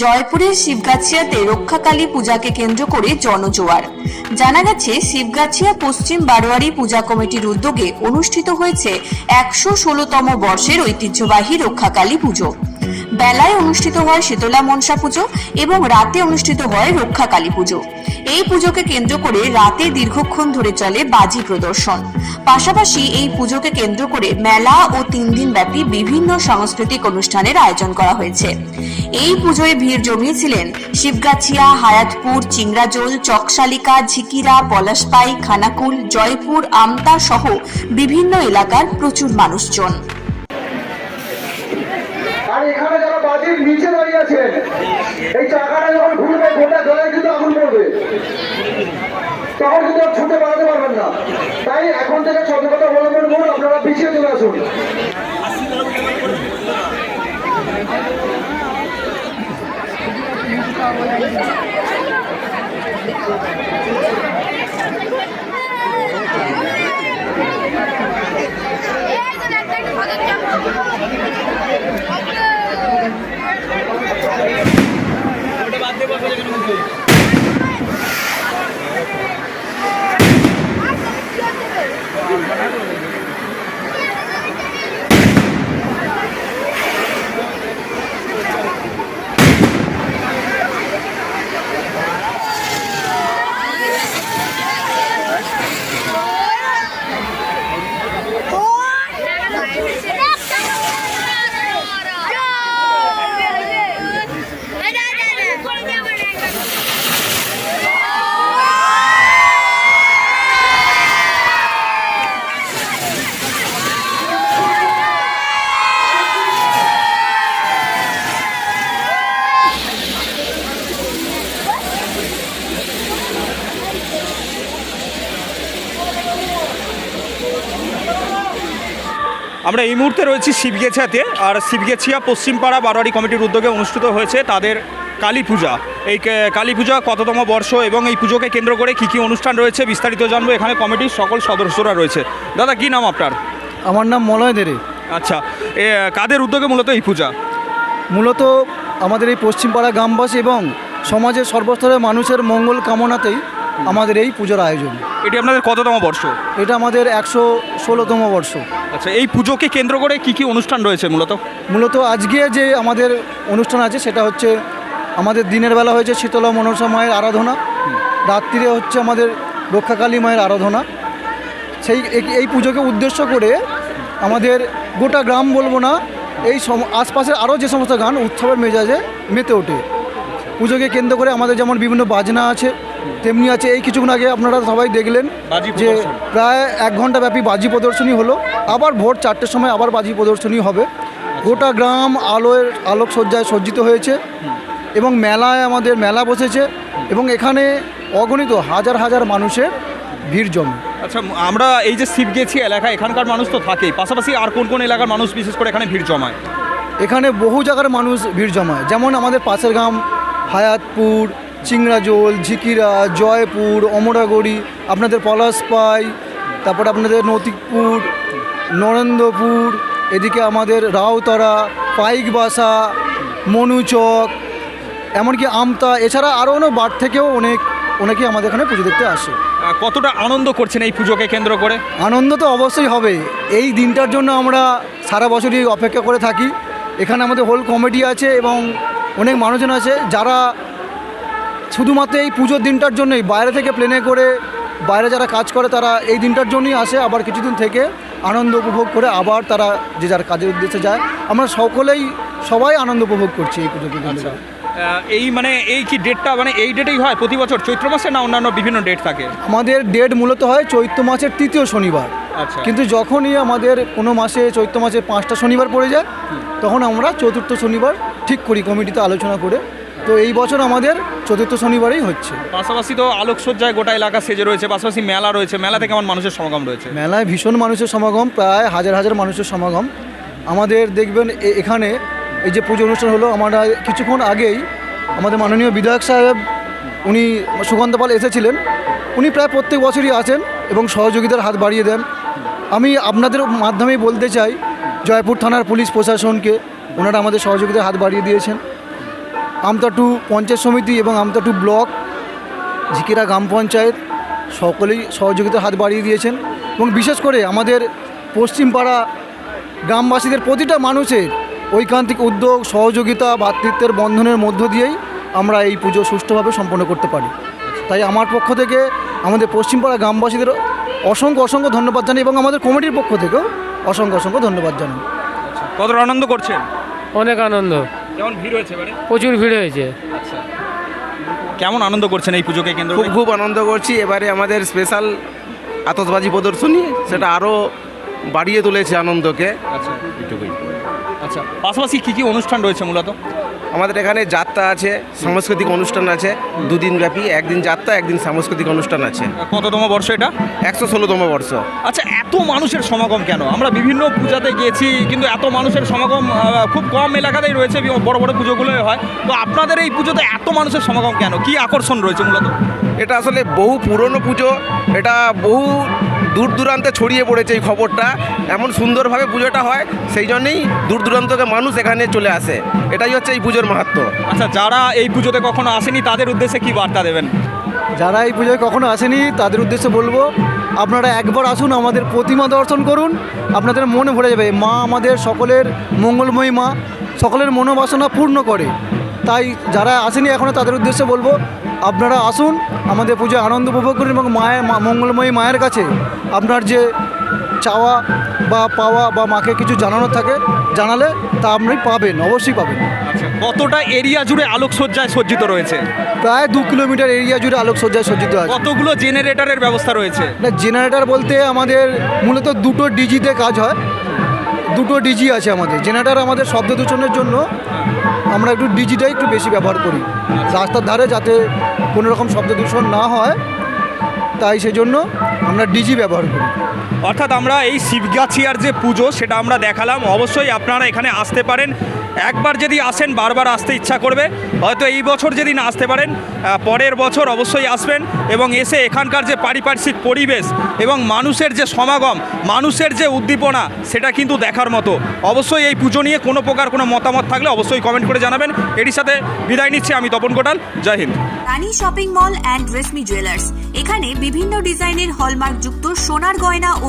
জয়পুরের শিবগাছিয়াতে রক্ষাকালী পূজাকে কেন্দ্র করে জনজোয়ার। জানা গেছে, শিবগাছিয়া পশ্চিম বারোয়ারি পূজা কমিটির উদ্যোগে অনুষ্ঠিত হয়েছে একশো ষোলোতম বর্ষের ঐতিহ্যবাহী রক্ষাকালী পুজো। বেলায় অনুষ্ঠিত হয় শীতলা মনসা পুজো এবং রাতে অনুষ্ঠিত হয় রক্ষাকালী পুজো। এই পুজোকে কেন্দ্র করে রাতে দীর্ঘক্ষণ ধরে চলে বাজি প্রদর্শন। পাশাপাশি এই পুজোকে কেন্দ্র করে মেলা ও তিন দিন ব্যাপী বিভিন্ন সাংস্কৃতিক অনুষ্ঠানের আয়োজন করা হয়েছে। এই পুজোয় ভিড় জমিয়েছিলেন শিবগাছিয়া, হায়াতপুর, চিংড়াজোল, চকশালিকা, ঝিকিরা, পলাশপাই, খানাকুল, জয়পুর, আমতা সহ বিভিন্ন এলাকার প্রচুর মানুষজন আর এখানে যারা বাজির আছেন এই চাকাটা যখন ঘুরবে গোটা জলে কিন্তু আগুন পড়বে তখন কিন্তু ছুটে বাড়াতে পারবেন না। তাই এখন থেকে সতর্কতা অবলম্বন করুন, আপনারা পিছিয়ে চলে আসুন। আমরা এই মুহূর্তে রয়েছি শিবগেছিয়াতে আর শিবগেছিয়া পশ্চিমপাড়া বারোয়ারি কমিটির উদ্যোগে অনুষ্ঠিত হয়েছে তাদের কালী পূজা। এই কালী পূজা কততম বর্ষ এবং এই পুজোকে কেন্দ্র করে কি কি অনুষ্ঠান রয়েছে বিস্তারিত জানব। এখানে কমিটির সকল সদস্যরা রয়েছে। দাদা কি নাম আপনার? আমার নাম মলয় দেরে। আচ্ছা এ কাদের উদ্যোগে মূলত এই পূজা? মূলত আমাদের এই পশ্চিমপাড়া গ্রামবাসী এবং সমাজের সর্বস্তরের মানুষের মঙ্গল কামনাতেই আমাদের এই পুজোর আয়োজন। এটি আপনাদের কততম বর্ষ? এটা আমাদের একশো ষোলোতম বর্ষ। আচ্ছা এই পুজোকে কেন্দ্র করে কি কি অনুষ্ঠান রয়েছে মূলত? মূলত আজকে যে আমাদের অনুষ্ঠান আছে সেটা হচ্ছে আমাদের দিনের বেলা হয়েছে শীতলা মনসা মায়ের আরাধনা। রাত্রিরে হচ্ছে আমাদের রক্ষাকালী মায়ের আরাধনা। সেই এই- পুজোকে উদ্দেশ্য করে আমাদের গোটা গ্রাম বলব না এই সম আশপাশের আরও যে সমস্ত গান উৎসবের মেজাজে মেতে ওঠে। পুজোকে কেন্দ্র করে আমাদের যেমন বিভিন্ন বাজনা আছে তেমনি আছে এই কিছুক্ষণ আগে আপনারা সবাই দেখলেন বাজি যে প্রায় এক ঘণ্টা ব্যাপী বাজি প্রদর্শনী হলো। আবার ভোর চারটের সময় আবার বাজি প্রদর্শনী হবে। গোটা গ্রাম আলোয় আলোকসজ্জায় সজ্জিত হয়েছে এবং মেলায় আমাদের মেলা বসেছে এবং এখানে অগণিত হাজার হাজার মানুষের ভিড় জমে। আচ্ছা আমরা এই যে শিবগেছি এলাকা এখানকার মানুষ তো থাকেই। পাশাপাশি আর কোন কোন এলাকার মানুষ বিশেষ করে এখানে ভিড় জমায়? এখানে বহু জায়গার মানুষ ভিড় জমায়। যেমন আমাদের পাশের গ্রাম হায়াতপুর চিংড়াজোল ঝিকিরা জয়পুর অমরাগড়ি আপনাদের পলাশপাই তারপর আপনাদের নতিকপুর নরেন্দ্রপুর এদিকে আমাদের রাউতরা পাইকবাসা মনুচক এমনকি আমতা এছাড়া আরও অনেক বার থেকেও অনেক অনেকেই আমাদের এখানে পুজো দেখতে আসে। কতটা আনন্দ করছেন এই পুজোকে কেন্দ্র করে? আনন্দ তো অবশ্যই হবে। এই দিনটার জন্য আমরা সারা বছরই অপেক্ষা করে থাকি। এখানে আমাদের হোল কমিটি আছে এবং অনেক মানুষজন আছে। যারা শুধুমাত্র এই পুজোর দিনটার জন্যই বাইরে থেকে প্লেনে করে বাইরে যারা কাজ করে তারা এই দিনটার জন্যই আসে আবার কিছুদিন থেকে আনন্দ উপভোগ করে আবার তারা যে যার কাজের উদ্দেশ্যে যায়। আমরা সকলেই সবাই আনন্দ উপভোগ করছি এই পুজোকে কেন্দ্র এই মানে এই কি ডেটটা মানে এই ডেটেই হয় প্রতি বছর? চৈত্র মাসে না অন্যান্য বিভিন্ন ডেট থাকে? আমাদের ডেট মূলত হয় চৈত্র মাসের তৃতীয় শনিবার। আচ্ছা। কিন্তু যখনই আমাদের কোনো মাসে চৈত্র মাসে পাঁচটা শনিবার পড়ে যায় তখন আমরা চতুর্থ শনিবার ঠিক করি কমিটিতে আলোচনা করে। তো এই বছর আমাদের চতুর্থ শনিবারেই হচ্ছে। পাশাপাশি তো আলোকসজ্জায় গোটা এলাকা সেজে রয়েছে পাশাপাশি মেলা রয়েছে। মেলাতে কেমন মানুষের সমাগম রয়েছে? মেলায় ভীষণ মানুষের সমাগম প্রায় হাজার হাজার মানুষের সমাগম। আমাদের দেখবেন এ- এখানে এই যে পুজো অনুষ্ঠান হলো আমরা কিছুক্ষণ আগেই আমাদের মাননীয় বিধায়ক সাহেব উনি সুগন্ধ পাল এসেছিলেন। উনি প্রায় প্রত্যেক বছরই আসেন এবং সহযোগিতার হাত বাড়িয়ে দেন। আমি আপনাদের মাধ্যমেই বলতে চাই জয়পুর থানার পুলিশ প্রশাসনকে ওনারা আমাদের সহযোগিতার হাত বাড়িয়ে দিয়েছেন। আমতাটু পঞ্চায়েত সমিতি এবং আমতাটু ব্লক ঝিকিরা গ্রাম পঞ্চায়েত সকলেই সহযোগিতার হাত বাড়িয়ে দিয়েছেন। এবং বিশেষ করে আমাদের পশ্চিমপাড়া গ্রামবাসীদের প্রতিটা মানুষের ঐকান্তিক উদ্যোগ সহযোগিতা ভ্রাতৃত্বের বন্ধনের মধ্য দিয়েই আমরা এই পুজো সুষ্ঠুভাবে সম্পন্ন করতে পারি। তাই আমার পক্ষ থেকে আমাদের পশ্চিমপাড়া গ্রামবাসীদের অসংখ্য অসংখ্য ধন্যবাদ জানাই এবং আমাদের কমিটির পক্ষ থেকেও অসংখ্য অসংখ্য ধন্যবাদ জানাই। কতটা আনন্দ করছেন? অনেক আনন্দ। কেমন ভিড় হয়েছে এবারে? প্রচুর ভিড় হয়েছে। কেমন আনন্দ করছেন এই পুজোকে কেন্দ্র খুব করে খুব আনন্দ করছি। এবারে আমাদের স্পেশাল আতসবাজি প্রদর্শনী সেটা আরও বাড়িয়ে তুলেছে আনন্দকে। আচ্ছা। এটুকুই আচ্ছা। পাশাপাশি কী কী অনুষ্ঠান রয়েছে মূলত? আমাদের এখানে যাত্রা আছে সাংস্কৃতিক অনুষ্ঠান আছে দুদিন ব্যাপী একদিন যাত্রা একদিন সাংস্কৃতিক অনুষ্ঠান আছে। কততম বর্ষ এটা? একশো ষোলোতম বর্ষ। আচ্ছা এত মানুষের সমাগম কেন? আমরা বিভিন্ন পূজাতে গিয়েছি কিন্তু এত মানুষের সমাগম খুব কম এলাকাতেই রয়েছে বড় বড় পুজোগুলোই হয়। তো আপনাদের এই পুজোতে এত মানুষের সমাগম কেন? কি আকর্ষণ রয়েছে মূলত? এটা আসলে বহু পুরনো পুজো এটা বহু দূর দূরান্তে ছড়িয়ে পড়েছে এই খবরটা। এমন সুন্দরভাবে পুজোটা হয় সেই জন্যেই দূর দূরান্ত থেকে মানুষ এখানে চলে আসে। এটাই হচ্ছে এই পুজোর মাহাত্ম। আচ্ছা যারা এই পুজোতে কখনো আসেনি তাদের উদ্দেশ্যে কি বার্তা দেবেন? যারা এই পুজোয় কখনো আসেনি তাদের উদ্দেশ্যে বলব আপনারা একবার আসুন আমাদের প্রতিমা দর্শন করুন। আপনাদের মনে ভরে যাবে মা আমাদের সকলের মঙ্গলময়ী মা সকলের মনোবাসনা পূর্ণ করে। তাই যারা আসেনি এখনও তাদের উদ্দেশ্যে বলব আপনারা আসুন আমাদের পুজোয় আনন্দ উপভোগ করুন এবং মায়ের মা- মঙ্গলময়ী মায়ের কাছে আপনার যে চাওয়া বা পাওয়া বা মাকে কিছু জানানোর থাকে জানালে তা আপনি পাবেন অবশ্যই পাবেন। আচ্ছা কতটা এরিয়া জুড়ে আলোকসজ্জায় সজ্জিত রয়েছে? প্রায় দু কিলোমিটার এরিয়া জুড়ে আলোকসজ্জায় সজ্জিত আছে। কতগুলো জেনারেটরের ব্যবস্থা রয়েছে? না জেনারেটর বলতে আমাদের মূলত দুটো ডিজিতে কাজ হয়। দুটো ডিজি আছে আমাদের। জেনারেটর আমাদের শব্দ দূষণের জন্য আমরা একটু ডিজিটাই একটু বেশি ব্যবহার করি। রাস্তার ধারে যাতে কোনো রকম শব্দ দূষণ না হয় তাই সেজন্য আমরা ডিজি ব্যবহার করি। অর্থাৎ আমরা এই শিবগাছিয়ার যে পুজো, সেটা আমরা দেখালাম। অবশ্যই আপনারা এখানে আসতে পারেন। একবার যদি আসেন, বারবার আসতে ইচ্ছা করবে। হয়তো এই বছর যদি না আসতে পারেন পরের বছর অবশ্যই আসবেন এবং এসে এখানকার যে পারিপার্শ্বিক পরিবেশ এবং মানুষের যে সমাগম, মানুষের যে উদ্দীপনা, সেটা কিন্তু দেখার মতো। অবশ্যই এই পুজো নিয়ে কোনো প্রকার কোনো মতামত থাকলে অবশ্যই কমেন্ট করে জানাবেন। এটির সাথে বিদায় নিচ্ছি আমি Tapan Kotal. Jai Hind. Rani shopping mall and Reshmi jewellers এখানে বিভিন্ন ডিজাইনের হলমার্ক যুক্ত সোনার গয়না ও